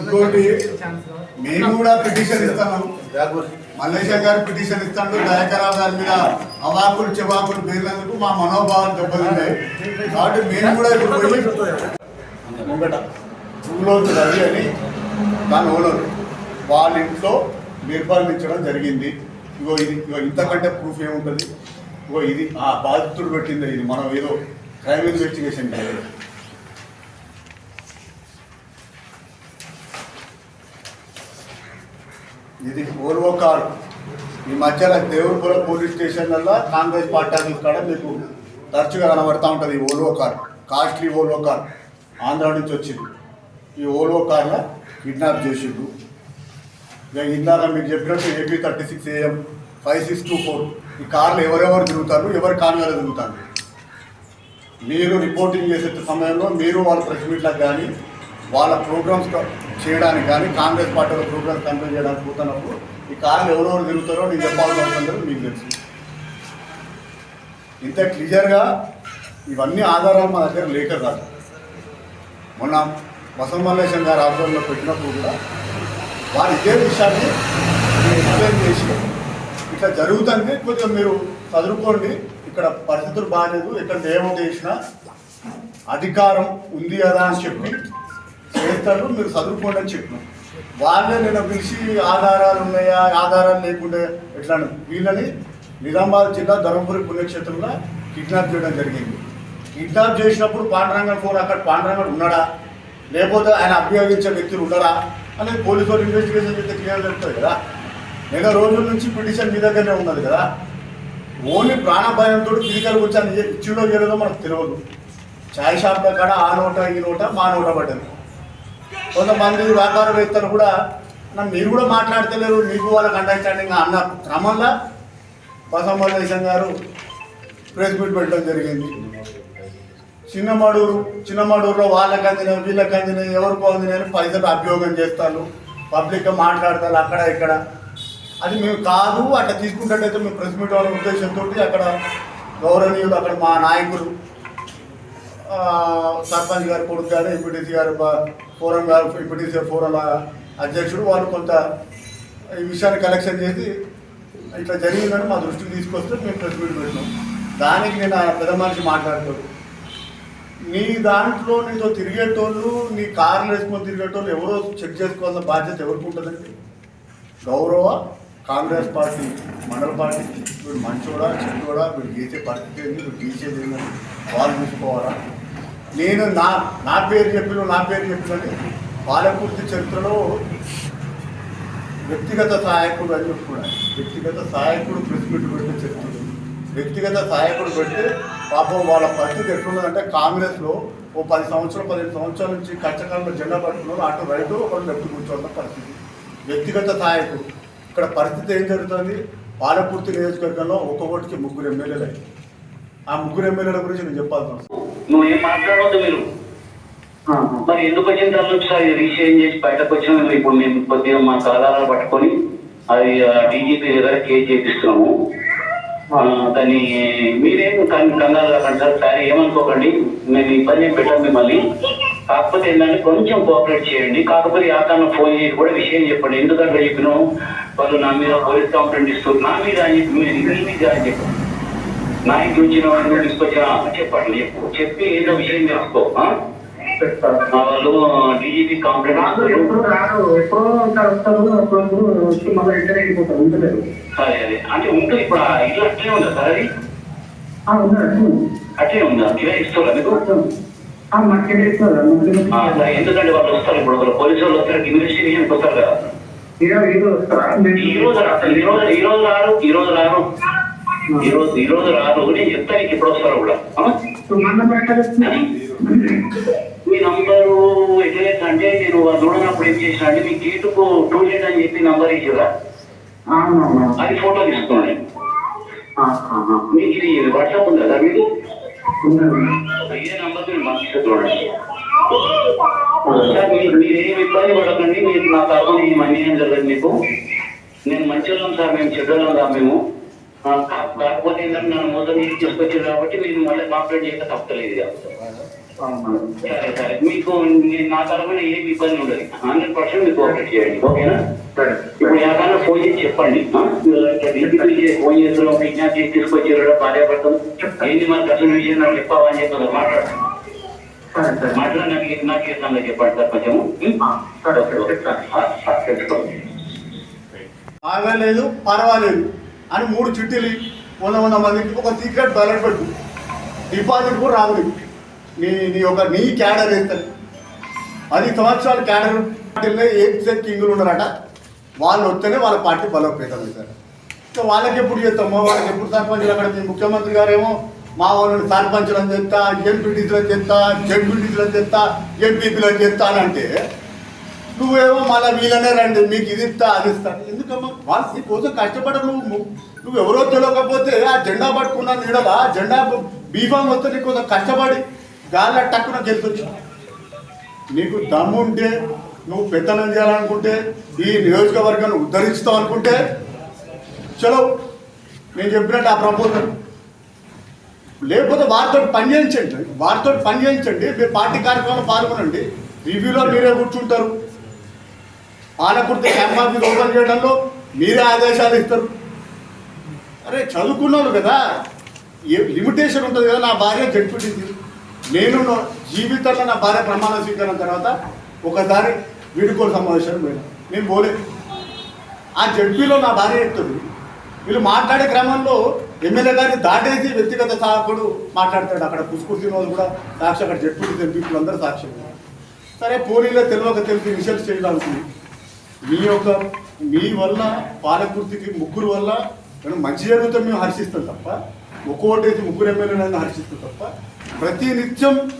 ఇంకోటి మేము కూడా పిటిషన్ ఇస్తాము. మల్లేశం గారు పిటిషన్ ఇస్తాడు. దయాకరావు గారి మీద అవాకులు చెవాకులు పేర్లందుకు మా మనోభావాలు దెబ్బతిన్నాయి. కాబట్టి మేము కూడా ఇప్పుడు పోయి ముంగట ఊళ్ళోకి రవి అని దాని ఓనర్ వాళ్ళ ఇంట్లో నిర్బంధించడం జరిగింది. ఇగో ఇది ఇగో ఇంతకంటే ప్రూఫ్ ఏముంటుంది? ఇగో ఇది ఆ బాధితుడు పెట్టింది. ఇది మనం ఏదో క్రైమ్ ఇన్వెస్టిగేషన్ చేయాలి. ఇది ఓల్వో కార్ ఈ మధ్యన దేవుడిపురం పోలీస్ స్టేషన్లలో కాంగ్రెస్ పార్టీ ఆఫీస్ కాడ మీకు తరచుగా కనబడతా ఉంటుంది ఈ Volvo car costly Volvo car Andhra నుంచి వచ్చింది. ఈ ఓల్వో కార్లో కిడ్నాప్ చేసిండు ఇక ఇందాక మీకు చెప్పినట్టు AP thirty six AM five six two four. ఈ కార్లు ఎవరెవరు తిరుగుతారు? ఎవరి కార్ తిరుగుతారు? మీరు రిపోర్టింగ్ చేసే సమయంలో మీరు వాళ్ళ ప్రెస్ మీట్లకు కానీ వాళ్ళ ప్రోగ్రామ్స్ చేయడానికి కానీ కాంగ్రెస్ పార్టీలో ప్రోగ్రామ్స్ కంట్రోల్ చేయడానికి పోతున్నప్పుడు ఈ కార్లు ఎవరెవరు తిరుగుతారో నేను చెప్పాల్సిన అవసరం లేదు మీకు తెలుసు. ఇంత క్లియర్గా ఇవన్నీ ఆధారాలు మా దగ్గర లేక కాదు. మొన్న వసంతమల్లేశం గారు ఆధ్వర్యంలో పెట్టినప్పుడు కూడా వారు ఇదే విషయాన్ని ఎక్స్ప్లెయిన్ చేసి ఇట్లా జరుగుతుంది కొంచెం మీరు చదువుకోండి ఇక్కడ పరిస్థితులు బాగాలేదు ఇక్కడ ఏమో చేసినా అధికారం ఉంది కదా అని చెప్పి చేస్తారు మీరు చదువుకోండి అని చెప్పిన. వాళ్ళే నేను పిలిచి ఆధారాలు ఉన్నాయా ఆధారాలు లేకుండా ఎట్లా అని వీళ్ళని నిజామాబాద్ జిల్లా ధర్మపురి పుణ్యక్షేత్రంలో కిడ్నాప్ చేయడం జరిగింది. కిడ్నాప్ చేసినప్పుడు పాండురంగన్ ఫోన్ అక్కడ పాండురంగన్ ఉన్నాడా? లేకపోతే ఆయన అభియోగించే వ్యక్తులు ఉన్నారా అనేది పోలీసు వాళ్ళు ఇన్వెస్టిగేషన్ చేస్తే క్లియర్ జరుగుతుంది కదా. నెల రోజుల నుంచి పిటిషన్ మీ దగ్గరనే ఉన్నది కదా. ఓన్లీ ప్రాణభయంతో ఫిజికల్ వచ్చి ఇచ్చిడో జరగదో మనకు తెలియదు. చాయ్ షాప్ల కాడ ఆ నోట ఈ నోట మా నోట పడ్డది. కొంతమంది వ్యాపారవేత్తలు కూడా మీరు కూడా మాట్లాడతలేరు మీకు వాళ్ళకి అండర్స్టాండింగ్ అన్న క్రమంలో బసమ్మదేశం గారు ప్రెస్ మీట్ పెట్టడం జరిగింది. చిన్నమడూరు చిన్నమడూరులో వాళ్ళకి అందిన వీళ్ళకి అందిన ఎవరికి అందిన అని పైసలు అభియోగం చేస్తారు. పబ్లిక్గా మాట్లాడతారు అక్కడ ఇక్కడ. అది మేము కాదు అట్లా తీసుకుంటే మేము ప్రెస్ మీట్ వాళ్ళ ఉద్దేశంతో అక్కడ గౌరవనీయులు అక్కడ మా నాయకులు సర్పంచ్ గారు కొడుకు గారు ఎంపీటీసీ గారు ఫోరం ఇప్పటిసే ఫోరం అధ్యక్షుడు వాళ్ళు కొంత ఈ విషయాన్ని కలెక్షన్ చేసి ఇట్లా జరిగిందని మా దృష్టికి తీసుకొస్తే మేము ప్రెస్ మీట్ పెట్టినాం. దానికి నేను ఆ పెద్ద మనిషి మాట్లాడుతాడు నీ దాంట్లో నీతో తిరిగేటోళ్ళు నీ కార్లు వేసుకొని తిరిగేటోళ్ళు ఎవరో చెక్ చేసుకోవాల్సిన బాధ్యత ఎవరికి ఉంటుందండి? గౌరవ కాంగ్రెస్ పార్టీ మండల పార్టీ వీడు మంచోడా చెడ్డోడా వీడు గీసే పరిస్థితి ఏంటి వీడు గీసేది ఏందని వాళ్ళు చూసుకోవాలా? నేను నా నా పేరు చెప్పిన నా పేరు చెప్పినని పాలకుర్తి చరిత్రలో వ్యక్తిగత సహాయకుడు అని చెప్పుకున్నాను వ్యక్తిగత సహాయకుడు ప్రెస్ మీట్ పెట్టే చరిత్ర. వ్యక్తిగత సహాయకుడు పెడితే పాపం వాళ్ళ పరిస్థితి ఎట్లున్నదంటే కాంగ్రెస్లో ఓ పది సంవత్సరాలు పదిహేను సంవత్సరాల నుంచి కష్టకాలంలో జెండా పట్టుకున్నారు. అటు రైతు ఒకటి లెఫ్ట్ కూర్చోవడం పరిస్థితి. వ్యక్తిగత సహాయకుడు. ఇక్కడ పరిస్థితి ఏం జరుగుతుంది? పాలపూర్తి నియోజకవర్గంలో ఒక్కొక్కటికి ముగ్గురు ఎమ్మెల్యేలు అయ్యారు. ఆ ముగ్గురు ఎమ్మెల్యేల గురించి నేను చెప్పాల్సిన నువ్వు ఏం మాట్లాడవద్దు మీరు. మరి ఎందుకు వచ్చిన తర్వాత ఒకసారి రీషేర్ చేసి బయటకు వచ్చిన? ఇప్పుడు మేము కొద్దిగా మా ఆధారాలు పట్టుకొని అది డీజీపీ దగ్గర కేసు చేపిస్తున్నాము. దాన్ని మీరేం కన్- కంగారు కాకండి సార్. సార్ ఏమనుకోకండి. మేము ఇబ్బంది ఏం పెట్టాం మిమ్మల్ని. కాకపోతే ఏంటంటే కొంచెం కోఆపరేట్ చేయండి. కాకపోతే యాకాన్న ఫోన్ చేసి కూడా విషయం చెప్పండి. ఎందుకంటే చెప్పినాం వాళ్ళు నా మీద పోలీస్ కంప్లైంట్ ఇస్తారు నా మీద అని చెప్పి మీరు మీ మీద అని చెప్పి నా ఇంటి వచ్చిన వాళ్ళు తీసుకొచ్చిన చెప్పండి చెప్పు. చెప్పి ఏదో విషయం తెలుసుకో వాళ్ళు డీజీపీ కంప్లైంట్ సరే అదే అంటే ఉంటుంది ఇప్పుడు ఇల్లు అట్లే ఉందా సార్ అది? అట్లే ఉందా. కిరా ఇస్తారా మీకు? ఎందుకంటే వాళ్ళు వస్తారు ఇప్పుడు ఒకరు పోలీసు వాళ్ళు వస్తారు ఇన్వెస్టిగేషన్ వస్తారు కదా. ఈ రోజు ఈ రోజు రారు ఈ రోజు రారు. ఈ రోజు ఈ రోజు రాదు. నేను చెప్తాను నీకు వస్తారు కూడా. మీ నంబరు ఎట్లా అంటే నేను చూడనప్పుడు ఏం చేసిన అంటే మీ గేటుకు టూలేట్ అని చెప్పి నంబర్ ఇచ్చిరా? అది ఫోటో తీసుకోండి. మీకు ఇది వాట్సాప్ ఉంది కదా మీకు? ఇదే నంబర్ మీరు మంచిగా చూడండి. సార్ మీరు ఏం ఇబ్బంది పడకండి. మీరు నా తరఫున ఏం అన్యాయం జరగదు మీకు. నేను మంచి వాళ్ళం సార్. మేము చెడ్డలం రా మేము. కాకపోతే నన్ను మొదటి నుంచి తీసుకొచ్చారు కాబట్టి మీరు మళ్ళీ కంప్లైంట్ చేయక తప్పలేదు సరే సరే. మీకు నీ- నా తరఫున ఏమి ఇబ్బంది ఉండదు. హండ్రెడ్ పర్సెంట్ మీకు కోఆపరేట్ చేయండి. ఓకేనా? సరే. ఇప్పుడు ఎవరైనా ఫోన్ చేసి చెప్పండి. ఫోన్ చేస్తున్నాం విజ్ఞాపం చేసి తీసుకొచ్చారు భార్యాభర్తలు ఏంటి మనకు అసలు విషయం నాకు చెప్పావా? అని చెప్పి మాట్లాడు. సరే సరే. మాట్లాడి నాకు నాకు ఇస్తాను చెప్పండి సార్ కొంచెము ఉం? ఆ, సరే ఓకే ఓకే. చెప్తాను ఆ, ఆ, తెలుసుకోండి బాగాలేదు పర్వాలేదు. అని మూడు చిట్టీలు వంద వంద మందికి ఒక సీక్రెట్ బ్యాలెట్ పెట్టు. డిపాజిట్ కూడా రాదు నీ నీ ఒక నీ క్యాడర్ వేస్తారు పది సంవత్సరాలు క్యాడర్ పార్టీలో ఏ కింగులు ఉన్నారట. వాళ్ళు వస్తేనే వాళ్ళ పార్టీ బలోపేతం అవుతారు. సో వాళ్ళకి ఎప్పుడు చేస్తామో వాళ్ళకి ఎప్పుడు సర్పంచులు అక్కడ మీ ముఖ్యమంత్రి గారేమో మా వాళ్ళని సర్పంచులను చేస్తా ఎంపీటీసీలను చేస్తా జడ్పీటీసీలను చేస్తా ఎంపీపీలను చేస్తా అని అంటే నువ్వేమో మళ్ళీ వీళ్ళనే రండి మీకు ఇది ఇస్తా అది ఇస్తా. ఎందుకమ్మా వాళ్ళు నీకోసం కష్టపడ నువ్వు నువ్వు ఎవరో తెలియకపోతే ఆ జెండా పట్టుకున్న నీడల ఆ జెండా బీఫామ్ వస్తే నీకు కోసం కష్టపడి గాల్లో టక్కున గెలిచొచ్చు. నీకు దమ్ము ఉంటే నువ్వు పెత్తనం చేయాలనుకుంటే ఈ నియోజకవర్గాన్ని ఉద్ధరిస్తావు అనుకుంటే చలో నేను చెప్పినట్టు ఆ ప్రపోజల్ లేకపోతే వారితో పని చేయించండి. వారితో పని చేయించండి. మీరు పార్టీ కార్యక్రమంలో పాల్గొనండి. రివ్యూలో మీరే కూర్చుంటారు. పాలకుర్తి క్యాంప్ ఆఫీస్ ఓపెన్ చేయడంలో మీరే ఆదేశాలు ఇస్తారు. అరే చదువుకున్నాను కదా. ఏ లిమిటేషన్ ఉంటుంది కదా నా భార్య జడ్పీటీసీ నేను నా జీవితంలో నా భార్య ప్రమాణ స్వీకరణ తర్వాత ఒకసారి వీడుకోలు సమావేశం పోయినా. నేను పోలేదు ఆ జడ్పీలో నా భార్య చెప్తుంది. వీళ్ళు మాట్లాడే క్రమంలో ఎమ్మెల్యే గారిని దాటేసి వ్యక్తిగత సాకుడు మాట్లాడతాడు. అక్కడ పుష్కూర్ రోజు కూడా సాక్షి అక్కడ జడ్పీలు ఎంపీలు అందరూ సాక్షి. సరే పోలీలో తెలియక తెలిసి ఇనిషియల్ స్టేజ్ మీ యొక్క మీ వల్ల పాలకుర్తికి ముగ్గురు వల్ల మనం మంచి జరుగుతాం మేము హర్షిస్తాం తప్ప ఒక్కోటేసి ముగ్గురు ఎమ్మెల్యేలను హర్షిస్తాం తప్ప ప్రతి నిత్యం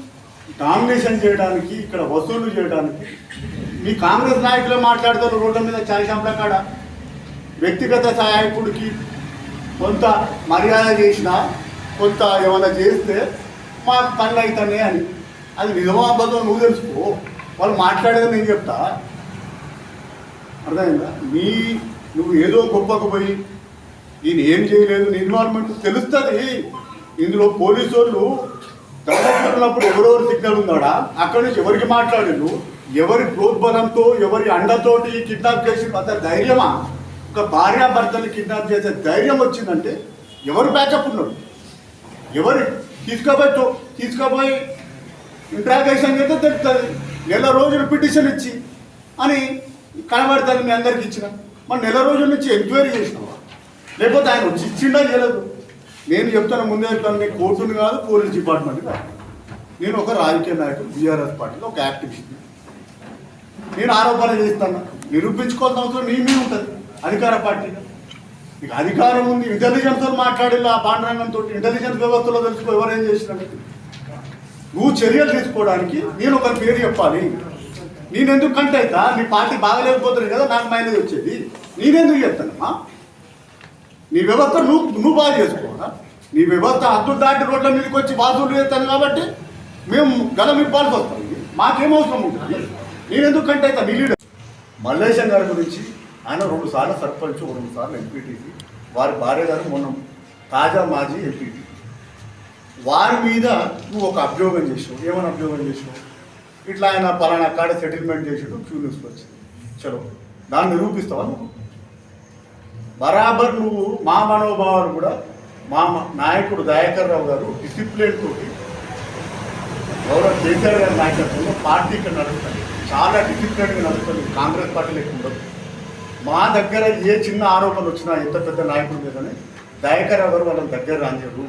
డామినేషన్ చేయడానికి ఇక్కడ వసూలు చేయడానికి మీ కాంగ్రెస్ నాయకులు మాట్లాడతారు రోడ్ల మీద ఛాయ్ కాడ. వ్యక్తిగత సహాయకుడికి కొంత మర్యాద చేసినా కొంత ఏమైనా చేస్తే మాకు పనులు అవుతానే అని. అది నిజమాబద్ధం నువ్వు తెలుసుకో. వాళ్ళు మాట్లాడేది నేను చెప్తా. అర్థమైందా? నీ నువ్వు ఏదో గొప్పకు పోయి నేను ఏం చేయలేదు నీ ఇన్వాల్వ్మెంట్ తెలుస్తుంది. ఇందులో పోలీసు వాళ్ళు దళితున్నప్పుడు ఎవరెవరు సిగ్నల్ ఉందాడా? అక్కడి నుంచి ఎవరికి మాట్లాడిండు ఎవరి ప్రోద్బలంతో ఎవరి అండతోటి కిడ్నాప్ చేసి అంత ధైర్యమా? ఒక భార్యాభర్తని కిడ్నాప్ చేసే ధైర్యం వచ్చిందంటే ఎవరు బ్యాకప్ ఉన్నాడు ఎవరు తీసుకుపోయి తో- తీసుకుపోయి ఇంట్రాగేషన్ చేస్తే తెలుస్తుంది నెల రోజులు పిటిషన్ ఇచ్చి అని కనబడతాను మీ అందరికి ఇచ్చిన. మరి నెల రోజుల నుంచి ఎంక్వైరీ చేసినావా? లేకపోతే ఆయన వచ్చి ఇచ్చిండా చేయలేదు? నేను చెప్తాను ముందే చెప్తాను నేను కోర్టుని కాదు పోలీస్ డిపార్ట్మెంట్ కాదు. నేను ఒక రాజకీయ నాయకుడు బీఆర్ఎస్ పార్టీలో ఒక యాక్టివిస్ట్. నేను ఆరోపణ చేస్తాను. నిరూపించుకోవాల్సిన అవసరం నీ మీద ఉంటుంది అధికార పార్టీ. ఇక అధికారం ఉంది ఇంటెలిజెన్స్తో మాట్లాడేలా ఆ పాండరంగంతో ఇంటెలిజెన్స్ వ్యవస్థలో తెలుసుకో ఎవరేం చేసినట్టు నువ్వు చర్యలు తీసుకోవడానికి నేను ఒక పేరు చెప్పాలి. నేనెందుకు కంటే అవుతా? నీ పార్టీ బాగలేకపోతుంది కదా నాకు మైలేజ్ వచ్చేది. నేనెందుకు చెప్తానమ్మా? నీ వ్యవస్థ నువ్వు నువ్వు బాగా చేసుకోవాలా? నీ వ్యవస్థ హద్దులు దాటి రోడ్ల మీదకి వచ్చి బాధలు చేస్తాను కాబట్టి మేము గలం ఇవ్వాల్సి వస్తుంది. మాకేం అవసరం ఉంటుంది? నేనెందుకు కంటే అవుతా? నీ లీడర్. మల్లేశం గారి గురించి ఆయన రెండు సార్లు సర్పంచ్ రెండు సార్లు ఎంపీటీసీ. వారి భార్య గారు మొన్న తాజా మాజీ ఎంపీటీ. వారి మీద నువ్వు ఒక అభ్యోగం చేసావు ఏమైనా అభ్యోగం చేసావు ఇట్లా ఆయన పలానా కాడ సెటిల్మెంట్ చేసాడు క్యూ న్యూస్లో వచ్చింది. చలో దాన్ని నిరూపిస్తావా నువ్వు? బరాబర్ నువ్వు మా మనోభావాలు కూడా మా నాయకుడు దయాకర్ రావు గారు డిసిప్లిన్ తోటి గౌరవ కేసీఆర్ గారి నాయకత్వంలో పార్టీ ఇక్కడ నడుస్తుంది. చాలా డిసిప్లిన్గా నడుస్తుంది. కాంగ్రెస్ పార్టీ లేకుండా ఉండదు. మా దగ్గర ఏ చిన్న ఆరోపణలు వచ్చినా ఎంత పెద్ద నాయకుడి మీదనే దయాకర్ రావు గారు వాళ్ళని దగ్గర రానియరు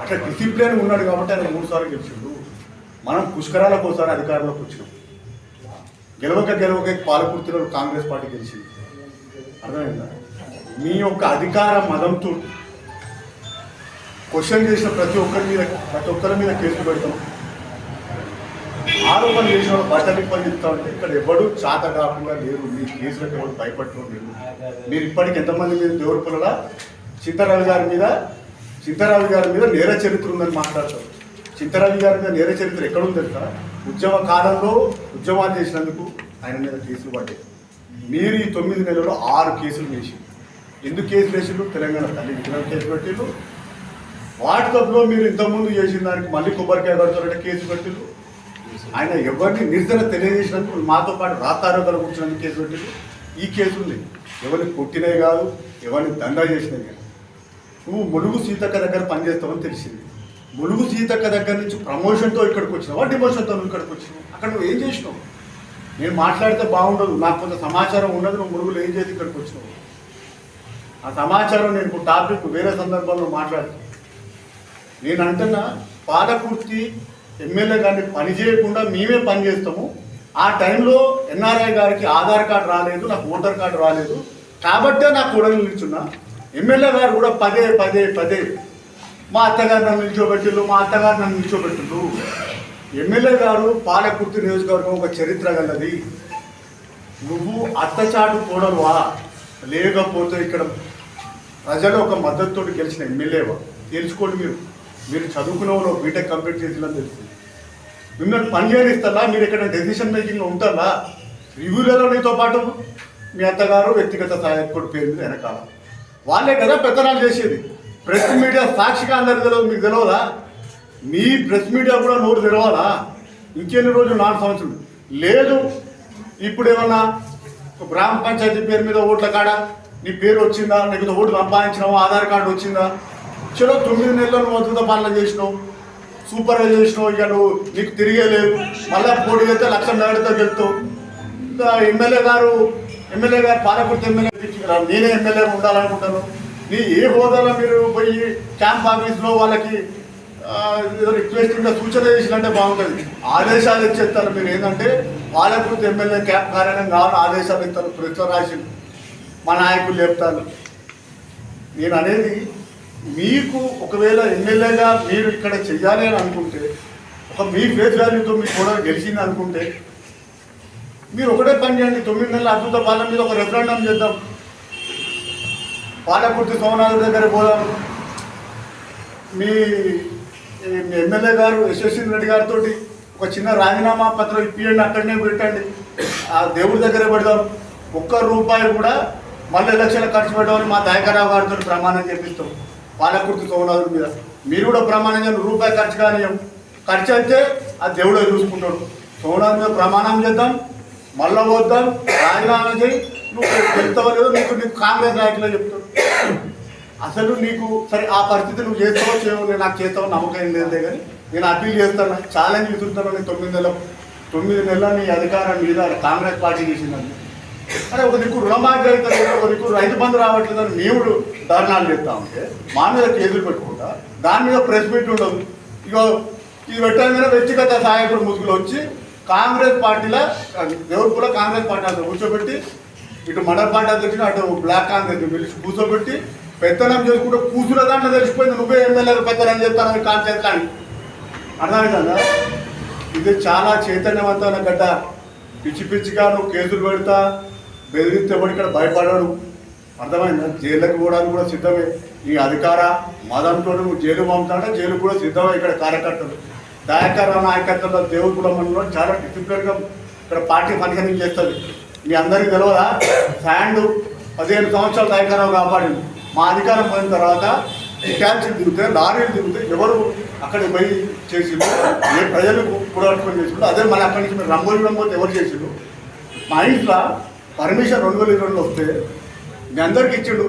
అట్లా డిసిప్లిన్ ఉన్నాడు కాబట్టి ఆయన మూడు సార్లు గెలిచిండు. మనం పుష్కరాలకు ఒకసారి అధికారంలోకి వచ్చినాం. గెలవక గెలవక పాలకుర్తిలో కాంగ్రెస్ పార్టీ గెలిచింది. అర్థమైందా? మీ యొక్క అధికార మదంతో క్వశ్చన్ చేసిన ప్రతి ఒక్కరి మీద ప్రతి ఒక్కరి మీద కేసులు పెడతాం. ఆరోపణ చేసిన వాళ్ళు బట్టలు ఇప్పని చెప్తా ఉంటే ఇక్కడ ఎవడు చాత కాకుండా లేరు. మీ కేసులకు ఎవరు భయపడటం లేరు మీరు ఇప్పటికి ఎంతమంది మీద దేవుడు పిల్లల చింతరావి గారి మీద చింతరావి గారి మీద నేర చరిత్ర ఉందని మాట్లాడతారు. చింతరావి గారి మీద నేర చరిత్ర ఎక్కడుంది తెలుసా? ఉద్యమ కాలంలో ఉద్యమాలు చేసినందుకు ఆయన మీద కేసులు పడ్డాయి. మీరు ఈ తొమ్మిది నెలల్లో ఆరు కేసులు వేసి ఎందుకు కేసులు వేసిండ్రు? తెలంగాణ తల్లి విగ్రహం కేసు పెట్టిండ్రు. వాట్సాప్లో మీరు ఇంతకుముందు చేసిన దానికి మళ్ళీ కొబ్బరికాయ కడుతారంటే కేసు పెట్టిండ్రు. ఆయన ఎవరిని నిర్ధన తెలియజేసినందుకు మాతో పాటు రాస్తారోగ్యాలు కూర్చున్నందుకు కేసు పెట్టిండ్రు. ఈ కేసు ఉంది ఎవరిని కొట్టినవి కాదు ఎవరిని దండా చేసినవి కాదు. నువ్వు ములుగు సీతక్క దగ్గర పనిచేస్తావని తెలిసింది. ములుగు సీతక్క దగ్గర నుంచి ప్రమోషన్తో ఇక్కడికి వచ్చినావా? డిమోషన్తో నువ్వు ఇక్కడికి వచ్చినావు? అక్కడ నువ్వు ఏం చేసినావు? నేను మాట్లాడితే బాగుండదు. నాకు కొంత సమాచారం ఉండదు నువ్వు ములుగులో ఏం చేసి ఇక్కడికి వచ్చినావు? ఆ సమాచారం నేను టాపిక్ వేరే సందర్భంలో మాట్లాడుతాను నేను అంటున్నా పాలకుర్తి ఎమ్మెల్యే గారిని పని చేయకుండా మేమే పని చేస్తాము. ఆ టైంలో ఎన్ఆర్ఐ గారికి ఆధార్ కార్డు రాలేదు నాకు ఓటర్ కార్డు రాలేదు. కాబట్టే నాకు కూడా నిల్చున్నా. ఎమ్మెల్యే గారు కూడా పదే పదే పదే మా అత్తగారు నన్ను నిల్చోబెట్టిండు మా అత్తగారు నన్ను నిల్చోబెట్టిండు ఎమ్మెల్యే గారు పాలకుర్తి నియోజకవర్గం ఒక చరిత్ర గలది. నువ్వు అత్తచాటు కూడలువా? లేకపోతే ఇక్కడ ప్రజలు ఒక మద్దతుతో గెలిచిన ఎమ్మెల్యేవా? తెలుసుకోండి మీరు. మీరు చదువుకున్న వాళ్ళు బీటెక్ కంప్లీట్ చేసిన తెలుసు. మిమ్మల్ని పని చేయనిస్తారా మీరు ఇక్కడ డెసిషన్ మేకింగ్లో ఉంటారా? రివ్యూలలో నీతో పాటు మీ అత్తగారు వ్యక్తిగత సహాయకుడు పేరు మీద వెనకాల. వాళ్ళే కదా పెత్తనాలు చేసేది. ప్రెస్ మీడియా సాక్షిగా అందరికి తెలియదు మీకు తెలియదా మీ ప్రెస్ మీడియా కూడా నోరు తెరవాలా? ఇంకెన్ని రోజులు నాలుగు సంవత్సరం లేదు ఇప్పుడు ఏమన్నా గ్రామ పంచాయతీ పేరు మీద ఓట్ల కాడ నీ పేరు వచ్చిందా? నీకు ఓటు సంపాదించినావా? ఆధార్ కార్డు వచ్చిందా? చలో తొమ్మిది నెలలు నువ్వు అద్భుత పాలన చేసినావు సూపర్గా చేసినావు ఇక నువ్వు నీకు తిరిగే లేవు మళ్ళీ పోటీ చేస్తే లక్ష నగడితో గెలుతావు. ఇంకా ఎమ్మెల్యే గారు ఎమ్మెల్యే గారు పాలకుర్తి ఎమ్మెల్యే నేనే ఎమ్మెల్యే ఉండాలనుకుంటాను. నీ ఏ హోదాలో మీరు పోయి క్యాంప్ ఆఫీస్లో వాళ్ళకి ఏదో రిక్వెస్ట్ ఉంటే సూచన చేసినంటే బాగుంటుంది. ఆదేశాలు ఇచ్చేస్తారు. మీరు ఏంటంటే వాళ్ళకు ఎమ్మెల్యే క్యాంప్ కార్యాలయం కావాలని ఆదేశాలు ఇస్తారు. ప్రశ్న రాసి మా నాయకులు చెప్తారు. నేను అనేది మీకు ఒకవేళ ఎమ్మెల్యేగా మీరు ఇక్కడ చెయ్యాలి అని అనుకుంటే ఒక మీ ఫేస్ వాల్యూతో మీకు కూడా గెలిచింది అనుకుంటే మీరు ఒకటే పని చేయండి. తొమ్మిది నెలల అద్భుత పాలన మీద ఒక రెఫరెండం చేద్దాం. పాలకుర్తి సోమనాథ్ దగ్గర పోదాం. మీ మీ ఎమ్మెల్యే గారు యశస్వి రెడ్డి గారితో ఒక చిన్న రాజీనామా పత్రం ఇప్పియండి అక్కడనే పెట్టండి. ఆ దేవుడి దగ్గర పెడదాం. ఒక్క రూపాయి కూడా మళ్ళీ ఎలక్షన్ ఖర్చు పెట్టమని మా దయకరావు గారితో ప్రమాణం చేపిస్తాం. పాలకుర్తి సోమనాథుడి మీద. మీరు కూడా ప్రమాణం చేయండి రూపాయి ఖర్చు కానియం ఖర్చు అయితే ఆ దేవుడే చూసుకుంటాడు. సోమనాథ్ మీద ప్రమాణం చేద్దాం. మళ్ళా వద్దాం రాజీనామా చేయి. నువ్వు చెప్తావో లేదో నీకు నీకు కాంగ్రెస్ నాయకులే చెప్తాను. అసలు నీకు సరే ఆ పరిస్థితి నువ్వు చేస్తావో చేయవో నేను నాకు చేస్తావో నమ్మకం ఏం లేదే కానీ నేను అప్పీల్ చేస్తాను. ఛాలెంజ్ విసురుతాను నేను తొమ్మిది నెలలు తొమ్మిది నెలల నీ అధికారం మీద కాంగ్రెస్ పార్టీ చేసిందని. అరే ఒక దిక్కు రుణమాఫీ అవుతుంది ఒక దిక్కు రైతు బంధు రావట్లేదని మేము ధర్నాలు చేస్తా ఉంటే మా మీద కేసులు పెట్టుకుంటా దాని మీద ప్రెస్ మీట్ ఉండదు ఇగో ఇది పెట్టగానే వ్యక్తిగత సహాయకుడు ముసుగులు వచ్చి కాంగ్రెస్ పార్టీలో దేవుడు కాంగ్రెస్ పార్టీ అంతా కూర్చోబెట్టి ఇటు మండల తెచ్చిన అటు బ్లాక్ కాంగ్రెస్ పిలిచి కూర్చోబెట్టి పెత్తనం చేసుకుంటే కూతుల దాంట్లో తెలిసిపోయింది. నువ్వే ఎమ్మెల్యేలు పెత్తనం చేస్తానని కాన్సెప్ట్ అని అర్థమైందా? ఇది చాలా చైతన్యవంతమైన గడ్డ. పిచ్చి పిచ్చిగా నువ్వు కేసులు పెడతా బెదిరిస్తే ఇక్కడ భయపడడు అర్థమైందా? జైలుకి పోవడానికి కూడా సిద్ధమే. ఈ అధికార మదంతో నువ్వు జైలు పంపుతాంటే జైలు కూడా సిద్ధమే ఇక్కడ కార్యకర్తలు. దయాకర నాయకత్వంలో దేవుడు కూడా మనలో చాలా డిసిప్లిన్గా ఇక్కడ పార్టీ ఫంక్షనింగ్ చేస్తుంది. మీ అందరికీ తెలియదా ఫ్యాండ్ పదిహేను సంవత్సరాలు తయారు కాపాడింది. మా అధికారం పోయిన తర్వాత ఈ ట్యాక్సీలు దిగుతాయి లారీలు దిగుతాయి ఎవరు అక్కడికి పోయి చేసిండ్రు? ఏ ప్రజలు పురాటం చేసిండ్రు? అదే మళ్ళీ అక్కడి నుంచి మీరు రంగోలి రంగోలి ఎవరు చేసిండు మా ఇంట్లో పర్మిషన్ రెండు వేల ఇరవైలో వస్తే మీ అందరికి ఇచ్చిండు.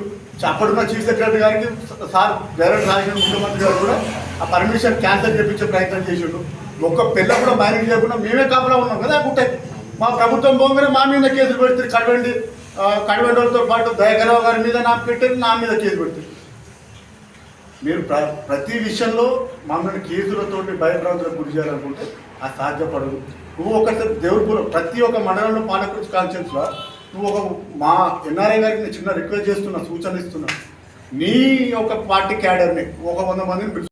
అప్పుడున్న చీఫ్ సెక్రటరీ గారికి సార్ డైరెక్ట్ రాసిన ముఖ్యమంత్రి గారు కూడా ఆ పర్మిషన్ క్యాన్సిల్ చేయించే ప్రయత్నం చేసిండు. ఒక్క పిల్ల కూడా మేనేజ్ చేయకుండా మేమే కాపలా ఉన్నాం కదా గుట్టే మా ప్రభుత్వం పోగానే మా మీద కేసులు పెడితే కడవండి కడవండితో పాటు దయగరావు గారి మీద నాకు పెట్టారు నా మీద కేసు పెడుతుంది. మీరు ప్ర ప్రతి విషయంలో మమ్మల్ని కేసులతోటి భయభ్రాంతులకు గురి చేయాలనుకుంటే అది సాధ్యపడదు. నువ్వు ఒకసారి దేవుడిపురం ప్రతి ఒక్క మండలంలో పాలకృతి కాన్షియన్స్లో నువ్వు ఒక మా ఎన్ఆర్ఐ గారికి నేను చిన్న రిక్వెస్ట్ చేస్తున్నా సూచన ఇస్తున్నా. నీ యొక్క పార్టీ క్యాడర్ని ఒక వంద మందిని